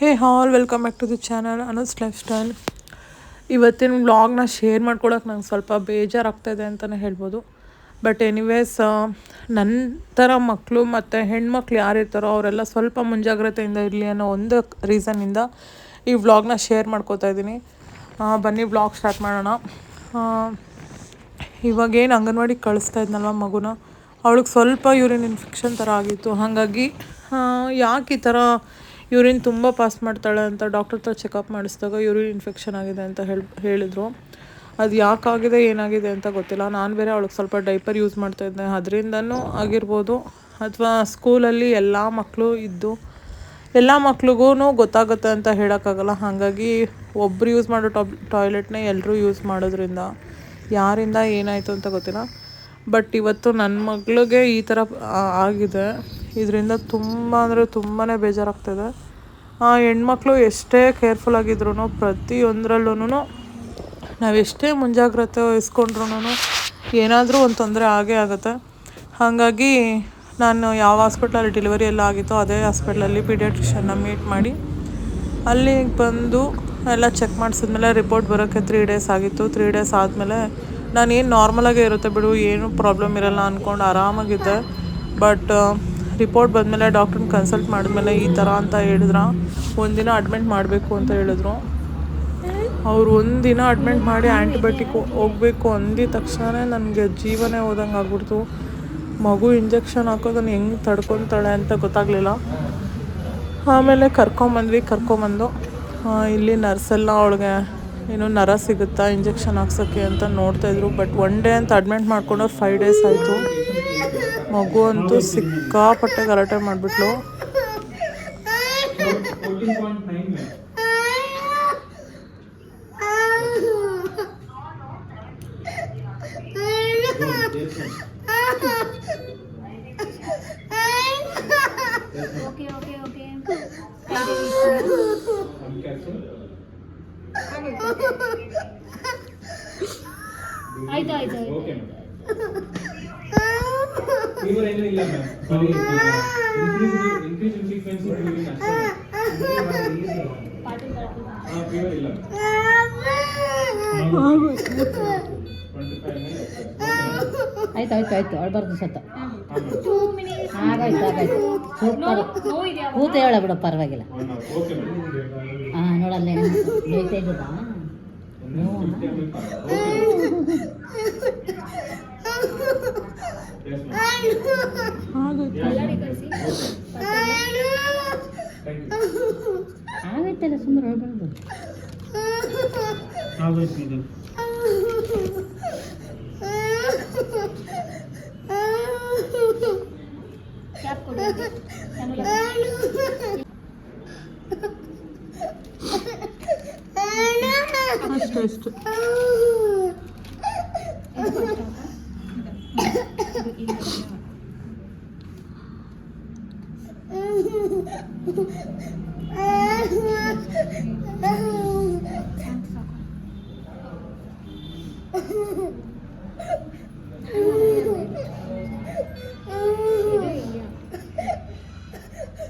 Hey all welcome back to the channel anus lifestyle ಇವತ್ತಿನ ವ್ಲಾಗ್ನ share ಮಾಡ್ಕೊಳಕ್ಕೆ ನಂಗೆ ಸ್ವಲ್ಪ ಬೇಜಾರಾಗ್ತಾಯಿದೆ ಅಂತಲೇ ಹೇಳ್ಬೋದು. ಬಟ್ ಎನಿವೇಸ್ ನನ್ನ ಥರ ಮಕ್ಕಳು ಮತ್ತು ಹೆಣ್ಮಕ್ಳು ಯಾರಿರ್ತಾರೋ ಅವರೆಲ್ಲ ಸ್ವಲ್ಪ ಮುಂಜಾಗ್ರತೆಯಿಂದ ಇರಲಿ ಅನ್ನೋ ಒಂದು ರೀಸನ್ನಿಂದ ಈ ವ್ಲಾಗ್ನ ಶೇರ್ ಮಾಡ್ಕೋತಾ ಇದ್ದೀನಿ. ಬನ್ನಿ ವ್ಲಾಗ್ ಸ್ಟಾರ್ಟ್ ಮಾಡೋಣ. ಇವಾಗೇನು ಅಂಗನವಾಡಿ ಕಳಿಸ್ತಾ ಇದ್ನಲ್ವ ಮಗುನ? ಅವಳಿಗೆ ಸ್ವಲ್ಪ ಯೂರಿನ್ ಇನ್ಫೆಕ್ಷನ್ ಥರ ಆಗಿತ್ತು. ಹಾಗಾಗಿ ಯಾಕೆ ಈ ಥರ ಯೂರಿನ್ ತುಂಬ ಪಾಸ್ ಮಾಡ್ತಾಳೆ ಅಂತ ಡಾಕ್ಟರ್ ಹತ್ರ ಚೆಕಪ್ ಮಾಡಿಸಿದಾಗ ಯೂರಿನ್ ಇನ್ಫೆಕ್ಷನ್ ಆಗಿದೆ ಅಂತ ಹೇಳಿ, ಹೇಳಿದರು. ಅದು ಯಾಕಾಗಿದೆ, ಏನಾಗಿದೆ ಅಂತ ಗೊತ್ತಿಲ್ಲ. ನಾನು ಬೇರೆ ಅವಳಿಗೆ ಸ್ವಲ್ಪ ಡೈಪರ್ ಯೂಸ್ ಮಾಡ್ತಾ ಇದ್ದೆ. ಅದರಿಂದನೂ ಆಗಿರ್ಬೋದು. ಅಥವಾ ಸ್ಕೂಲಲ್ಲಿ ಎಲ್ಲ ಮಕ್ಕಳು ಇದ್ದು, ಎಲ್ಲ ಮಕ್ಳಿಗೂ ಗೊತ್ತಾಗುತ್ತೆ ಅಂತ ಹೇಳೋಕ್ಕಾಗಲ್ಲ. ಹಾಗಾಗಿ ಒಬ್ಬರು ಯೂಸ್ ಮಾಡೋ ಟಾಬ್ ಟಾಯ್ಲೆಟ್ನೇ ಎಲ್ಲರೂ ಯೂಸ್ ಮಾಡೋದ್ರಿಂದ ಯಾರಿಂದ ಏನಾಯಿತು ಅಂತ ಗೊತ್ತಿಲ್ಲ. ಬಟ್ ಇವತ್ತು ನನ್ನ ಮಗಳಿಗೆ ಈ ಥರ ಆಗಿದೆ. ಇದರಿಂದ ತುಂಬ ಅಂದರೆ ತುಂಬಾ ಬೇಜಾರಾಗ್ತದೆ. ಆ ಹೆಣ್ಮಕ್ಳು ಎಷ್ಟೇ ಕೇರ್ಫುಲ್ ಆಗಿದ್ರು ಪ್ರತಿಯೊಂದರಲ್ಲೂ ನಾವು ಎಷ್ಟೇ ಮುಂಜಾಗ್ರತೆ ವಹಿಸ್ಕೊಂಡ್ರು ಏನಾದರೂ ಒಂದು ತೊಂದರೆ ಆಗೇ ಆಗುತ್ತೆ. ಹಾಗಾಗಿ ನಾನು ಯಾವ ಹಾಸ್ಪಿಟ್ಲಲ್ಲಿ ಡೆಲಿವರಿ ಎಲ್ಲ ಆಗಿತ್ತೋ ಅದೇ ಹಾಸ್ಪಿಟ್ಲಲ್ಲಿ ಪೀಡಿಯಾಟ್ರಿಷನ್ನ ಮೀಟ್ ಮಾಡಿ ಅಲ್ಲಿಗೆ ಬಂದು ಎಲ್ಲ ಚೆಕ್ ಮಾಡಿಸಿದ್ಮೇಲೆ ರಿಪೋರ್ಟ್ ಬರೋಕ್ಕೆ ತ್ರೀ ಡೇಸ್ ಆಗಿತ್ತು. ತ್ರೀ ಡೇಸ್ ಆದಮೇಲೆ ನಾನು ಏನು ನಾರ್ಮಲಾಗೇ ಇರುತ್ತೆ ಬಿಡು, ಏನು ಪ್ರಾಬ್ಲಮ್ ಇರಲ್ಲ ಅಂದ್ಕೊಂಡು ಆರಾಮಾಗಿದ್ದೆ. ಬಟ್ ರಿಪೋರ್ಟ್ ಬಂದಮೇಲೆ ಡಾಕ್ಟ್ರನ್ನ ಕನ್ಸಲ್ಟ್ ಮಾಡಿದ್ಮೇಲೆ ಈ ಥರ ಅಂತ ಹೇಳಿದ್ರ? ಒಂದಿನ ಅಡ್ಮಿಟ್ ಮಾಡಬೇಕು ಅಂತ ಹೇಳಿದ್ರು. ಅವ್ರು ಒಂದಿನ ಅಡ್ಮಿಟ್ ಮಾಡಿ ಆ್ಯಂಟಿಬಯೋಟಿಕ್ ಹೋಗಬೇಕು ಅಂದಿದ ತಕ್ಷಣವೇ ನನಗೆ ಜೀವನೇ ಹೋದಂಗೆ ಆಗ್ಬಿಡ್ತು. ಮಗು ಇಂಜೆಕ್ಷನ್ ಹಾಕೋದನ್ನು ಹೆಂಗೆ ತಡ್ಕೊತಾಳೆ ಅಂತ ಗೊತ್ತಾಗಲಿಲ್ಲ. ಆಮೇಲೆ ಕರ್ಕೊಂಬಂದ್ವಿ, ಕರ್ಕೊಂಬಂದು. ಇಲ್ಲಿ ನರ್ಸೆಲ್ಲ ಅವಳಿಗೆ ಏನು ನರ ಸಿಗುತ್ತಾ ಇಂಜೆಕ್ಷನ್ ಹಾಕ್ಸೋಕ್ಕೆ ಅಂತ ನೋಡ್ತಾಯಿದ್ರು ಬಟ್ ಒನ್ ಡೇ ಅಂತ ಅಡ್ಮಿಟ್ ಮಾಡ್ಕೊಂಡು ಫೈವ್ ಡೇಸ್ ಆಯಿತು. ಮಗು ಅಂತೂ ಸಿಕ್ಕಾಪಟ್ಟೆ ಗಲಾಟೆ ಮಾಡಿಬಿಟ್ಲು. ಓಕೆ ಓಕೆ ಓಕೆ ಆಯ್ತು ಆಯ್ತು ಆಯ್ತು. ಫೀವರ್ ಏನೂ ಇಲ್ಲ ಮ್ಯಾಮ್ ಬರೀ increase increase in frequency fever ಅಷ್ಟೇ ಪಾಟೀಲ್ ಪಾಟೀಲ್ ಹಾಂ ಫೀವರ್ ಇಲ್ಲ. ಆಯ್ತು ಆಯ್ತು ಆಯ್ತು. ಅಳ್ಬಾರ್ದು ಸತ್ತ ಟೂ ಮಿನಿಟ್ಸ್ ಆಗಾಯ್ತು ಸೂಪರ್. ಕೂತ ಹೇಳ ಬಿಡು ಪರವಾಗಿಲ್ಲ. ಹಾಂ ನೋಡಲ್ಲ. ನೋಯ್ತಾ ಇದ್ದದ ಬಳ್ಳಾರಿ ಕಳಿಸಿ ಆಗೈತಲ್ಲ ಸುಮ್ಮನೆ ಹೇಳ್ಬಾರ್ದು ಆಗೋಯ್ತು ಇದು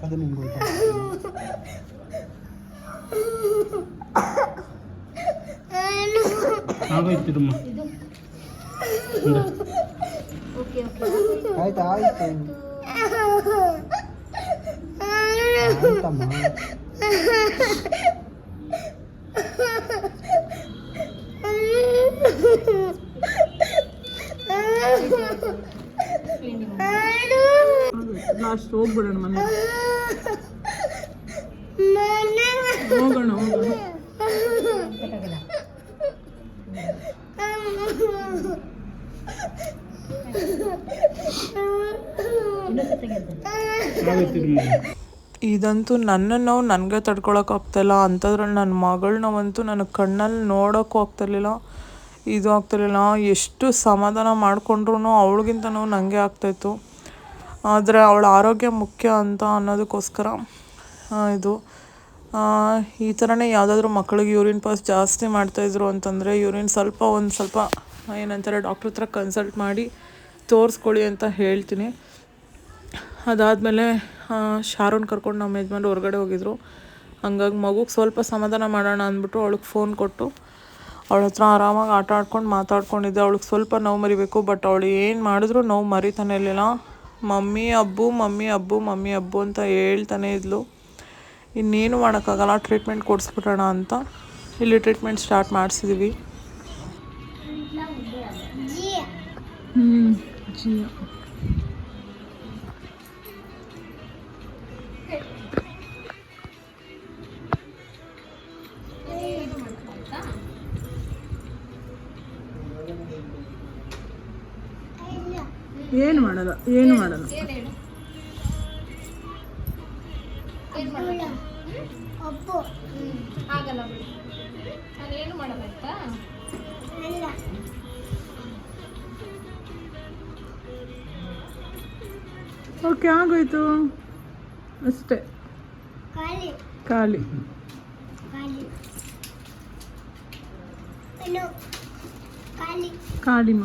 ಕ್ಯಾಪ್ ಕೊಡಿ ಕ್ಯಾಮೆರಾ ಅಷ್ಟು ಅಷ್ಟು ಅದು ನಿಮ್ಗೆ ಆಗೋಯ್ತು ಇರಮ್ಮ ಓಕೆ ಓಕೆ ಆಯ್ತು ಆಯ್ತು ಆಯ್ತಮ್ಮ ಲಾಸ್ಟ್ ಹೋಗ್ಬಿಡೋಣ ಮನೆ. ಹೋಗೋಣ ಇದಂತೂ ನನ್ನ ನೋವು ನನಗೆ ತಡ್ಕೊಳಕ್ಕೆ ಆಗ್ತಾಯಿಲ್ಲ ಅಂಥದ್ರಲ್ಲಿ ನನ್ನ ಮಗಳ ನನ್ನ ನನಗೆ ಕಣ್ಣಲ್ಲಿ ನೋಡೋಕ್ಕೂ ಆಗ್ತಿರ್ಲಿಲ್ಲ. ಇದು ಆಗ್ತಿರ್ಲಿಲ್ಲ. ಎಷ್ಟು ಸಮಾಧಾನ ಮಾಡಿಕೊಂಡ್ರು ಅವಳಿಗಿಂತ ನೋವು ನನಗೆ ಆಗ್ತಾಯಿತ್ತು ಆದರೆ ಅವಳ ಆರೋಗ್ಯ ಮುಖ್ಯ ಅಂತ ಅನ್ನೋದಕ್ಕೋಸ್ಕರ ಇದು ಈ ಥರನೇ ಯಾವುದಾದ್ರೂ ಮಕ್ಕಳಿಗೆ ಯೂರಿನ್ ಪಾಸ್ ಜಾಸ್ತಿ ಮಾಡ್ತಾಯಿದ್ರು ಅಂತಂದರೆ ಯೂರಿನ್ ಸ್ವಲ್ಪ ಒಂದು ಸ್ವಲ್ಪ, ಏನಂತಾರೆ, ಡಾಕ್ಟ್ರ್ ಹತ್ರ ಕನ್ಸಲ್ಟ್ ಮಾಡಿ ತೋರಿಸ್ಕೊಳ್ಳಿ ಅಂತ ಹೇಳ್ತೀನಿ. ಅದಾದಮೇಲೆ ಶಾರೂನ್ ಕರ್ಕೊಂಡು ನಮ್ಮ ಯಜಮಾನ್ರು ಹೊರಗಡೆ ಹೋಗಿದ್ರು. ಹಂಗಾಗಿ ಮಗುಗೆ ಸ್ವಲ್ಪ ಸಮಾಧಾನ ಮಾಡೋಣ ಅಂದ್ಬಿಟ್ಟು ಅವಳಿಗೆ ಫೋನ್ ಕೊಟ್ಟು ಅವಳ ಹತ್ರ ಆರಾಮಾಗಿ ಆಟ ಆಡ್ಕೊಂಡು ಮಾತಾಡ್ಕೊಂಡಿದ್ದೆ. ಅವಳಿಗೆ ಸ್ವಲ್ಪ ನೋವು ಮರಿಬೇಕು, ಬಟ್ ಅವಳು ಏನು ಮಾಡಿದ್ರು ನೋವು ಮರಿತಾನೆ ಇರಲಿಲ್ಲ. ಮಮ್ಮಿ ಅಬ್ಬು ಮಮ್ಮಿ ಅಬ್ಬು ಮಮ್ಮಿ ಅಬ್ಬು ಅಂತ ಹೇಳ್ತಾನೆ ಇದ್ಲು. ಇನ್ನೇನು ಮಾಡೋಕ್ಕಾಗಲ್ಲ ಟ್ರೀಟ್ಮೆಂಟ್ ಕೊಡಿಸ್ಬಿಡೋಣ ಅಂತ ಇಲ್ಲಿ ಟ್ರೀಟ್ಮೆಂಟ್ ಸ್ಟಾರ್ಟ್ ಮಾಡಿಸಿದ್ವಿ. ಹ್ಞೂ ಏನು ಮಾಡಲ್ಲ ಏನು ಮಾಡಲ್ಲ. ಆಗಲ್ಲ ನಾನು ಏನು ಓಕೆ ಆಗೋಯ್ತು. ಅಷ್ಟೇ. ಖಾಲಿ. ಖಾಲಿ ಖಾಲಿಮ್ಮ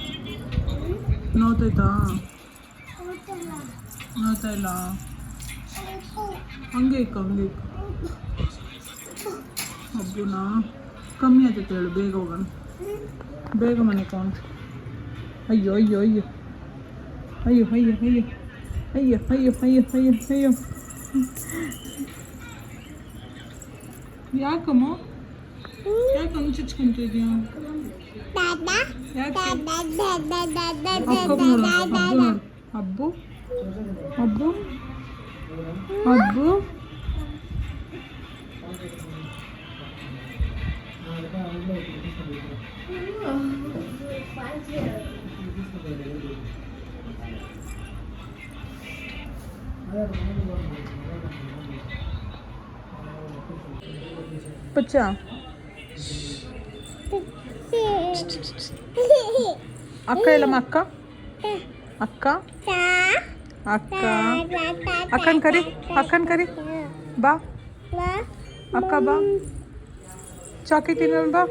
ನೋಯ್ತೈತಾ ನೋಯ್ತಾ ಇಲ್ಲ. ಹಂಗೆ ಇಕ್ಕ ಹಂಗೆ ಇಕ್ಕ. ಹಬ್ಬನ ಕಮ್ಮಿ ಆಯ್ತೈತೆ ಹೇಳು ಬೇಗ ಹೋಗೋಣ. ಬೇಗ ಮನೆ ಹೋಗೋಣ ಅಯ್ಯೋ ಅಯ್ಯೋ ಅಯ್ಯೋ. ಅಯ್ಯೋ ಅಯ್ಯೋ ಅಯ್ಯೋ. ಅಯ್ಯೋ ಅಯ್ಯೋ ಅಯ್ಯೋ ಅಯ್ಯೋ ಅಯ್ಯೋ. ಯಾಕಮ್ಮ? Gel ben içe çıkın diyor. Dada. Dada dada dada dada dada. Abbu. Abbu. Abbu. Pecah. అక్క ఇలా మా అక్క? అక్క? అక్క అక్కన్ కరి అక్కన్ కరి బా. అక్క బా. చాకీ తిన్నాను బా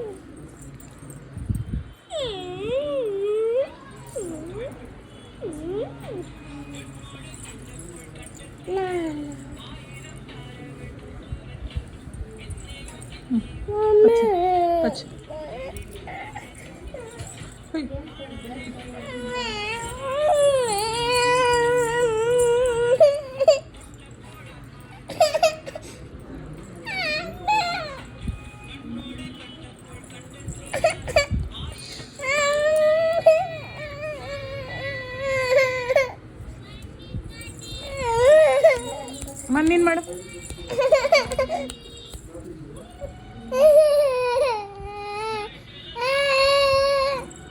మేడం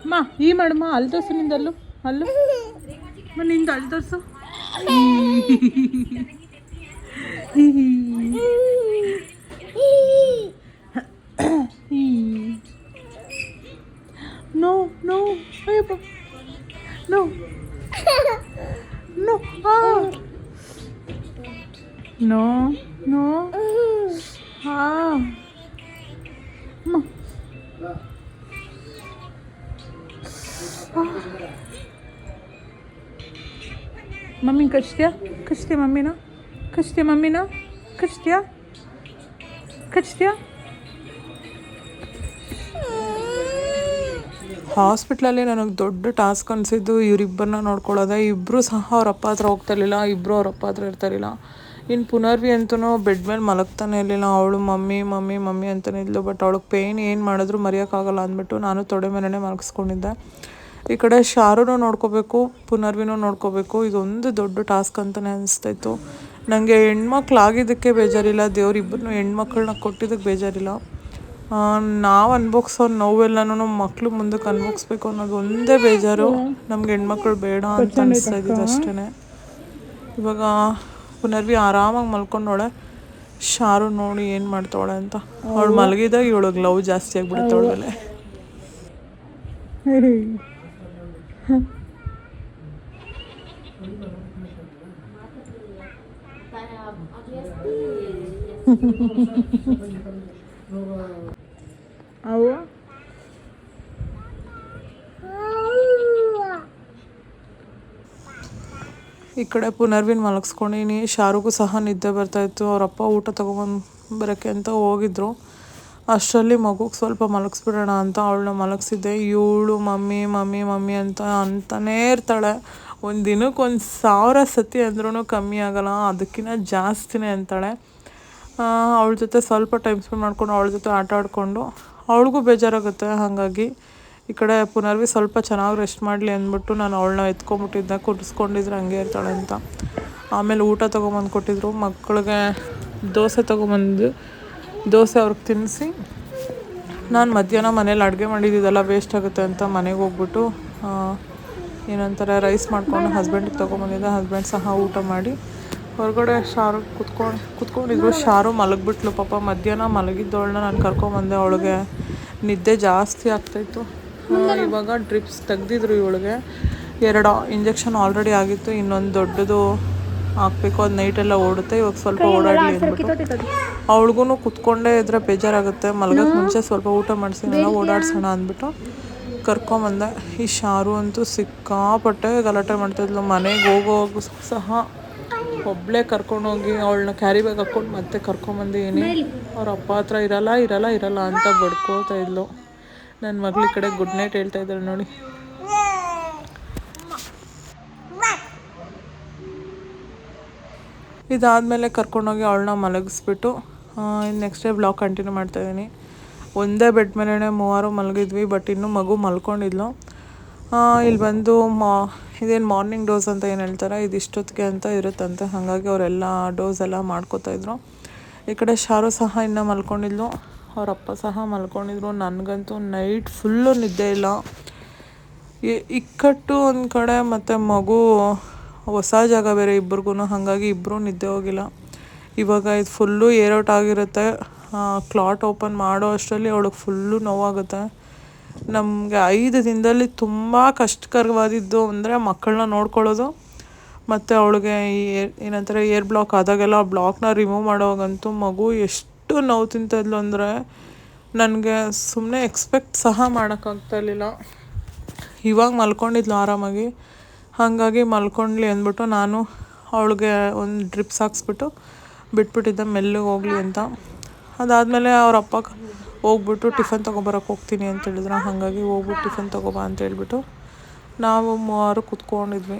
మా ఈ మేడం ಅಲ್ಲಿ ತೋರಿಸು ನಿಂದು ಅಲ್ಲು ಅಲ್ಲು ನಿಂದು ಅಲ್ಲಿ ತೋರಿಸು ನೋ ನೋ ಹಾ ಅಮ್ಮ ಮಮ್ಮಿ ಕಚ್ತಿಯಾ ಕಚ್ತೀಯ ಮಮ್ಮಿನ ಕಚ್ತೀಯ ಮಮ್ಮಿನ ಕಚ್ತಿಯಾ ಕಚ್ತಿಯಾ ಹಾಸ್ಪಿಟ್ಲಲ್ಲಿ ನನಗೆ ದೊಡ್ಡ ಟಾಸ್ಕ್ ಅನಿಸಿದ್ದು ಇವರಿಬ್ಬರನ್ನ ನೋಡ್ಕೊಳ್ಳೋದೆ. ಇಬ್ಬರು ಸಹ ಅವ್ರ ಅಪ್ಪ ಹತ್ರ ಹೋಗ್ತಾ ಇರಲಿಲ್ಲ ಇಬ್ಬರು ಅವ್ರ ಅಪ್ಪ ಹತ್ರ ಇರ್ತಾ ಇರಲಿಲ್ಲ. ಇನ್ನು ಪುನರ್ವಿ ಅಂತೂ ಬೆಡ್ ಮೇಲೆ ಮಲಗ್ತಾನೆ ಇರಲಿಲ್ಲ. ಅವಳು ಮಮ್ಮಿ ಮಮ್ಮಿ ಮಮ್ಮಿ ಅಂತಲೇ ಇದ್ಲು. ಬಟ್ ಅವಳಿಗೆ ಪೇಯ್ನ್ ಏನು ಮಾಡಿದ್ರು ಮರೆಯೋಕ್ಕಾಗಲ್ಲ ಅಂದ್ಬಿಟ್ಟು ನಾನು ತೊಡೆ ಮೇಲೇ ಮಲಗಿಸ್ಕೊಂಡಿದ್ದೆ. ಈ ಕಡೆ ಶಾರುನೂ ನೋಡ್ಕೋಬೇಕು, ಪುನರ್ವಿನೂ ನೋಡ್ಕೋಬೇಕು. ಇದೊಂದು ದೊಡ್ಡ ಟಾಸ್ಕ್ ಅಂತಲೇ ಅನಿಸ್ತಾಯಿತ್ತು. ನನಗೆ ಹೆಣ್ಮಕ್ಳು ಆಗಿದ್ದಕ್ಕೆ ಬೇಜಾರಿಲ್ಲ. ದೇವ್ರಿಬ್ಬರನ್ನೂ ಹೆಣ್ಮಕ್ಳನ್ನ ಕೊಟ್ಟಿದ್ದಕ್ಕೆ ಬೇಜಾರಿಲ್ಲ. ನಾವು ಅನ್ಭೋಗ್ಸೋ ನೋವೆಲ್ಲನೂ ಮಕ್ಕಳು ಮುಂದಕ್ಕೆ ಅನ್ಬೋಗಿಸ್ಬೇಕು ಅನ್ನೋದು ಒಂದೇ ಬೇಜಾರು. ನಮ್ಗೆ ಹೆಣ್ಮಕ್ಳು ಬೇಡ ಅಂತ ಅನಿಸ್ತಾ ಇದ್ದಿದ್ದು ಅಷ್ಟೇ ಇವಾಗ ಪುನರ್ವಿ ಆರಾಮಾಗಿ ಮಲ್ಕೊಂಡೋಳೆ ಶಾರು ನೋಡಿ ಏನು ಮಾಡ್ತಾವಳೆ ಅಂತ. ಅವಳು ಮಲಗಿದಾಗ ಇವಳು ಲವ್ ಜಾಸ್ತಿ ಆಗಿಬಿಡುತ್ತೆ ಅವು? ಈ ಕಡೆ ಪುನರ್ವಿನ್ ಮಲಗಿಸ್ಕೊಂಡಿನಿ. ಶಾರುಗೂ ಸಹ ನಿದ್ದೆ ಬರ್ತಾಯಿತ್ತು ಅವರಪ್ಪ ಊಟ ತೊಗೊಂಬಂದು ಬರೋಕ್ಕೆ ಅಂತ ಹೋಗಿದ್ರು. ಅಷ್ಟರಲ್ಲಿ ಮಗುಗೆ ಸ್ವಲ್ಪ ಮಲಗಿಸ್ಬಿಡೋಣ ಅಂತ ಅವಳನ್ನ ಮಲಗಿಸಿದ್ದೆ. ಇವಳು ಮಮ್ಮಿ ಮಮ್ಮಿ ಮಮ್ಮಿ ಅಂತ ಅಂತಾನೇ ಇರ್ತಾಳೆ. ಒಂದು ದಿನಕ್ಕೆ ಒಂದು ಸಾವಿರ ಸತಿ ಅಂದ್ರೂ ಕಮ್ಮಿ ಆಗಲ್ಲ. ಅದಕ್ಕಿಂತ ಜಾಸ್ತಿನೇ ಅಂತಾಳೆ. ಅವಳ ಜೊತೆ ಸ್ವಲ್ಪ ಟೈಮ್ ಸ್ಪೆಂಡ್ ಮಾಡಿಕೊಂಡು ಅವಳ ಜೊತೆ ಆಟ ಆಡಿಕೊಂಡು ಅವಳಿಗೂ ಬೇಜಾರಾಗುತ್ತೆ. ಹಾಗಾಗಿ ಈ ಕಡೆ ಪುನರ್ವಿ ಸ್ವಲ್ಪ ಚೆನ್ನಾಗಿ ರೆಸ್ಟ್ ಮಾಡಲಿ ಅಂದ್ಬಿಟ್ಟು ನಾನು ಅವಳನ್ನ ಎತ್ಕೊಂಬಿಟ್ಟಿದ್ದೆ ಕುಡಿಸ್ಕೊಂಡಿದ್ರೆ ಹಂಗೆ ಇರ್ತಾಳೆ ಅಂತ. ಆಮೇಲೆ ಊಟ ತೊಗೊಂಬಂದು ಕೊಟ್ಟಿದ್ರು. ಮಕ್ಕಳಿಗೆ ದೋಸೆ ತೊಗೊಂಬಂದು, ದೋಸೆ ಅವ್ರಿಗೆ ತಿನ್ನಿಸಿ. ನಾನು ಮಧ್ಯಾಹ್ನ ಮನೇಲಿ ಅಡುಗೆ ಮಾಡಿದ್ದಿದ್ದೆಲ್ಲ ವೇಸ್ಟ್ ಆಗುತ್ತೆ ಅಂತ ಮನೆಗೆ ಹೋಗ್ಬಿಟ್ಟು ಏನಂತಾರೆ ರೈಸ್ ಮಾಡ್ಕೊಂಡು ಹಸ್ಬೆಂಡಿಗೆ ತೊಗೊಂಬಂದಿದ್ದೆ. ಹಸ್ಬೆಂಡ್ ಸಹ ಊಟ ಮಾಡಿ, ಹೊರಗಡೆ ಶಾರು ಕುತ್ಕೊಂಡು, ಕುತ್ಕೊಂಡಿದ್ರು. ಶಾರು ಮಲಗಿಬಿಟ್ಲು ಪಾಪ. ಮಧ್ಯಾಹ್ನ ಮಲಗಿದ್ದವಳನ್ನ ನಾನು ಕರ್ಕೊಂಬಂದೆ. ಅವಳಿಗೆ ನಿದ್ದೆ ಜಾಸ್ತಿ ಆಗ್ತಾಯಿತ್ತು ಇವಾಗ ಡ್ರಿಪ್ಸ್ ತೆಗ್ದಿದ್ರು ಇವಳಿಗೆ. ಎರಡು ಇಂಜೆಕ್ಷನ್ ಆಲ್ರೆಡಿ ಆಗಿತ್ತು ಇನ್ನೊಂದು ದೊಡ್ಡದು ಹಾಕ್ಬೇಕು ಅದು ನೈಟೆಲ್ಲ ಓಡುತ್ತೆ ಇವಾಗ ಸ್ವಲ್ಪ ಓಡಾಡಲಿ ಅಂದ್ಬಿಟ್ಟು. ಅವಳಿಗೂ ಕುತ್ಕೊಂಡೇ ಇದ್ರೆ ಬೇಜಾರಾಗುತ್ತೆ ಮಲಗಕ್ಕೆ ಮುಂಚೆ ಸ್ವಲ್ಪ ಊಟ ಮಾಡಿಸಿನೆಲ್ಲ ಓಡಾಡ್ಸೋಣ ಅಂದ್ಬಿಟ್ಟು ಕರ್ಕೊಂಬಂದೆ. ಈ ಶಾರು ಅಂತೂ ಸಿಕ್ಕಾಪಟ್ಟೆ ಗಲಾಟೆ ಮಾಡ್ತಾಯಿದ್ಲು ಮನೆಗೆ ಹೋಗೋವಾಗ ಸಹ ಒಬ್ಬಳೇ ಕರ್ಕೊಂಡೋಗಿ ಅವಳನ್ನ ಕ್ಯಾರಿ ಬ್ಯಾಗ್ ಹಾಕ್ಕೊಂಡು ಮತ್ತೆ ಕರ್ಕೊಂಬಂದಿದ್ದೀನಿ ಅವ್ರ ಅಪ್ಪ ಹತ್ರ ಇರಲ್ಲ ಇರಲ್ಲ ಇರಲ್ಲ ಅಂತ ಬಡ್ಕೋತಾ ಇದ್ಲು. ನನ್ನ ಮಗಳ ಕಡೆ ಗುಡ್ ನೈಟ್ ಹೇಳ್ತಾ ಇದ್ದಾಳೆ ನೋಡಿ. ಇದಾದಮೇಲೆ ಕರ್ಕೊಂಡೋಗಿ ಅವಳನ್ನ ಮಲಗಿಸ್ಬಿಟ್ಟು ನೆಕ್ಸ್ಟ್ ಡೇ ಬ್ಲಾಗ್ ಕಂಟಿನ್ಯೂ ಮಾಡ್ತಾಯಿದ್ದೀನಿ ಒಂದೇ ಬೆಡ್ ಮೇಲೆ ಮೂವರು ಮಲಗಿದ್ವಿ ಬಟ್ ಇನ್ನೂ ಮಗು ಮಲ್ಕೊಂಡಿದ್ಲು. ಇಲ್ಲಿ ಬಂದು ಮಾ, ಇದೇನು ಮಾರ್ನಿಂಗ್ ಡೋಸ್ ಅಂತ ಏನು ಹೇಳ್ತಾರೆ? ಇದು ಇಷ್ಟೊತ್ತಿಗೆ ಅಂತ ಇರುತ್ತಂತೆ. ಹಾಗಾಗಿ ಅವರೆಲ್ಲ ಡೋಸ್ ಎಲ್ಲ ಮಾಡ್ಕೋತಾಯಿದ್ರು ಈ ಕಡೆ ಶಾರು ಸಹ ಇನ್ನೂ ಮಲ್ಕೊಂಡಿದ್ಲು. ಅವ್ರ ಅಪ್ಪ ಸಹ ಮಲ್ಕೊಂಡಿದ್ರು. ನನಗಂತೂ ನೈಟ್ ಫುಲ್ಲು ನಿದ್ದೆ ಇಲ್ಲ. ಇಕ್ಕಟ್ಟು ಒಂದು ಕಡೆ ಮತ್ತು ಮಗು ಹೊಸ ಜಾಗ ಬೇರೆ ಇಬ್ರಿಗೂ ಹಾಗಾಗಿ ಇಬ್ಬರೂ ನಿದ್ದೆ ಹೋಗಿಲ್ಲ. ಇವಾಗ ಇದು ಫುಲ್ಲು ಏರ್ಔಟ್ ಆಗಿರುತ್ತೆ. ಕ್ಲಾಟ್ ಓಪನ್ ಮಾಡೋ ಅಷ್ಟರಲ್ಲಿ ಅವಳಿಗೆ ಫುಲ್ಲು ನೋವಾಗುತ್ತೆ. ನಮಗೆ ಐದು ದಿನದಲ್ಲಿ ತುಂಬ ಕಷ್ಟಕರವಾದಿದ್ದು ಅಂದರೆ ಮಕ್ಕಳನ್ನ ನೋಡ್ಕೊಳ್ಳೋದು. ಮತ್ತು ಅವಳಿಗೆ ಏನಂತಾರೆ, ಏರ್ ಬ್ಲಾಕ್ ಆದಾಗೆಲ್ಲ ಆ ಬ್ಲಾಕ್ನ ರಿಮೂವ್ ಮಾಡೋವಾಗಂತೂ ಮಗು ಎಷ್ಟು ನೋವು ತಿಂತಾಯಿದ್ಲು ಅಂದರೆ ನನಗೆ ಸುಮ್ಮನೆ ಎಕ್ಸ್ಪೆಕ್ಟ್ ಸಹ ಮಾಡೋಕ್ಕಾಗ್ತಾ ಇರಲಿಲ್ಲ. ಇವಾಗ ಮಲ್ಕೊಂಡಿದ್ಲು ಆರಾಮಾಗಿ. ಹಾಗಾಗಿ ಮಲ್ಕೊಂಡ್ಲಿ ಅಂದ್ಬಿಟ್ಟು ನಾನು ಅವಳಿಗೆ ಒಂದು ಡ್ರಿಪ್ಸ್ ಹಾಕ್ಸ್ಬಿಟ್ಟು ಬಿಟ್ಬಿಟ್ಟಿದ್ದೆ, ಮೆಲ್ಲಗೆ ಹೋಗಲಿ ಅಂತ. ಅದಾದಮೇಲೆ ಅವ್ರ ಅಪ್ಪ ಹೋಗ್ಬಿಟ್ಟು ಟಿಫನ್ ತೊಗೊಬರಕ್ಕೆ ಹೋಗ್ತೀನಿ ಅಂತ ಹೇಳಿದ್ರು. ಹಾಗಾಗಿ ಹೋಗ್ಬಿಟ್ಟು ಟಿಫನ್ ತೊಗೊಬಾ ಅಂತ ಹೇಳ್ಬಿಟ್ಟು ನಾವು ಮೂವರು ಕುತ್ಕೊಂಡಿದ್ವಿ.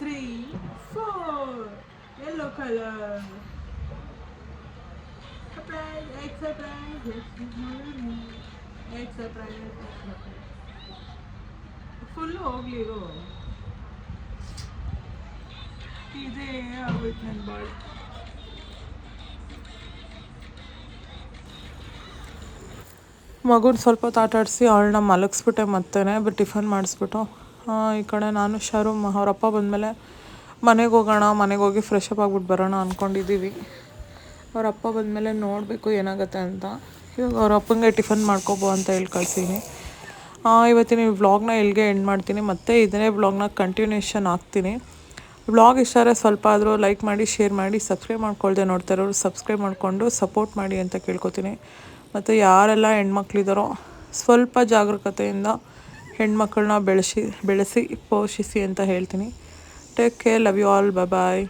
Three, four. Yellow color. Surprise, egg surprise, egg surprise, full ಹೋಗ್ಲಿರು ಇದೇ ಆಗೋಯ್ತು ನನ್ನ ಬಾಳು ಮಗುನ ಸ್ವಲ್ಪ ಹೊತ್ತು ಆಟ ಆಡಿಸಿ ಅವಳನ್ನ ಮಲಗಿಸ್ಬಿಟ್ಟೆ ಮತ್ತೆ ಬಟ್ ಟಿಫನ್ ಮಾಡಿಸ್ಬಿಟ್ಟು ಆ, ಈ ಕಡೆ ನಾನು ಶರು ಅವರಪ್ಪ ಬಂದಮೇಲೆ ಮನೆಗೆ ಹೋಗೋಣ, ಮನೆಗೆ ಹೋಗಿ ಫ್ರೆಶ್ ಅಪ್ ಆಗ್ಬಿಟ್ಟು ಬರೋಣ ಅಂದ್ಕೊಂಡಿದ್ದೀವಿ ಅವರಪ್ಪ ಬಂದಮೇಲೆ ನೋಡಬೇಕು ಏನಾಗುತ್ತೆ ಅಂತ. ಇವಾಗ ಅವ್ರ ಅಪ್ಪಂಗೆ ಟಿಫನ್ ಮಾಡ್ಕೊಬೋ ಅಂತ ಹೇಳಿ ಕಳ್ಸೀನಿ ಇವತ್ತಿನ ವ್ಲಾಗ್ನ ಇಲ್ಲಿಗೆ ಎಂಡ್ ಮಾಡ್ತೀನಿ. ಮತ್ತೆ ಇದನ್ನೇ ವ್ಲಾಗ್ನ ಕಂಟಿನ್ಯೂಷನ್ ಹಾಕ್ತೀನಿ. ವ್ಲಾಗ್ ಇಷ್ಟ ಆದರೆ ಸ್ವಲ್ಪ ಆದರೂ ಲೈಕ್ ಮಾಡಿ ಶೇರ್ ಮಾಡಿ ಸಬ್ಸ್ಕ್ರೈಬ್ ಮಾಡ್ಕೊಳ್ದೆ ನೋಡ್ತಾ ಇರೋರು ಸಬ್ಸ್ಕ್ರೈಬ್ ಮಾಡಿಕೊಂಡು ಸಪೋರ್ಟ್ ಮಾಡಿ ಅಂತ ಕೇಳ್ಕೊತೀನಿ. ಮತ್ತು ಯಾರೆಲ್ಲ ಹೆಣ್ಮಕ್ಳಿದಾರೋ, ಸ್ವಲ್ಪ ಜಾಗರೂಕತೆಯಿಂದ ಹೆಣ್ಮಕ್ಳನ್ನ ಬೆಳೆಸಿ ಬೆಳೆಸಿ ಪೋಷಿಸಿ ಅಂತ ಹೇಳ್ತೀನಿ. Take care love you all bye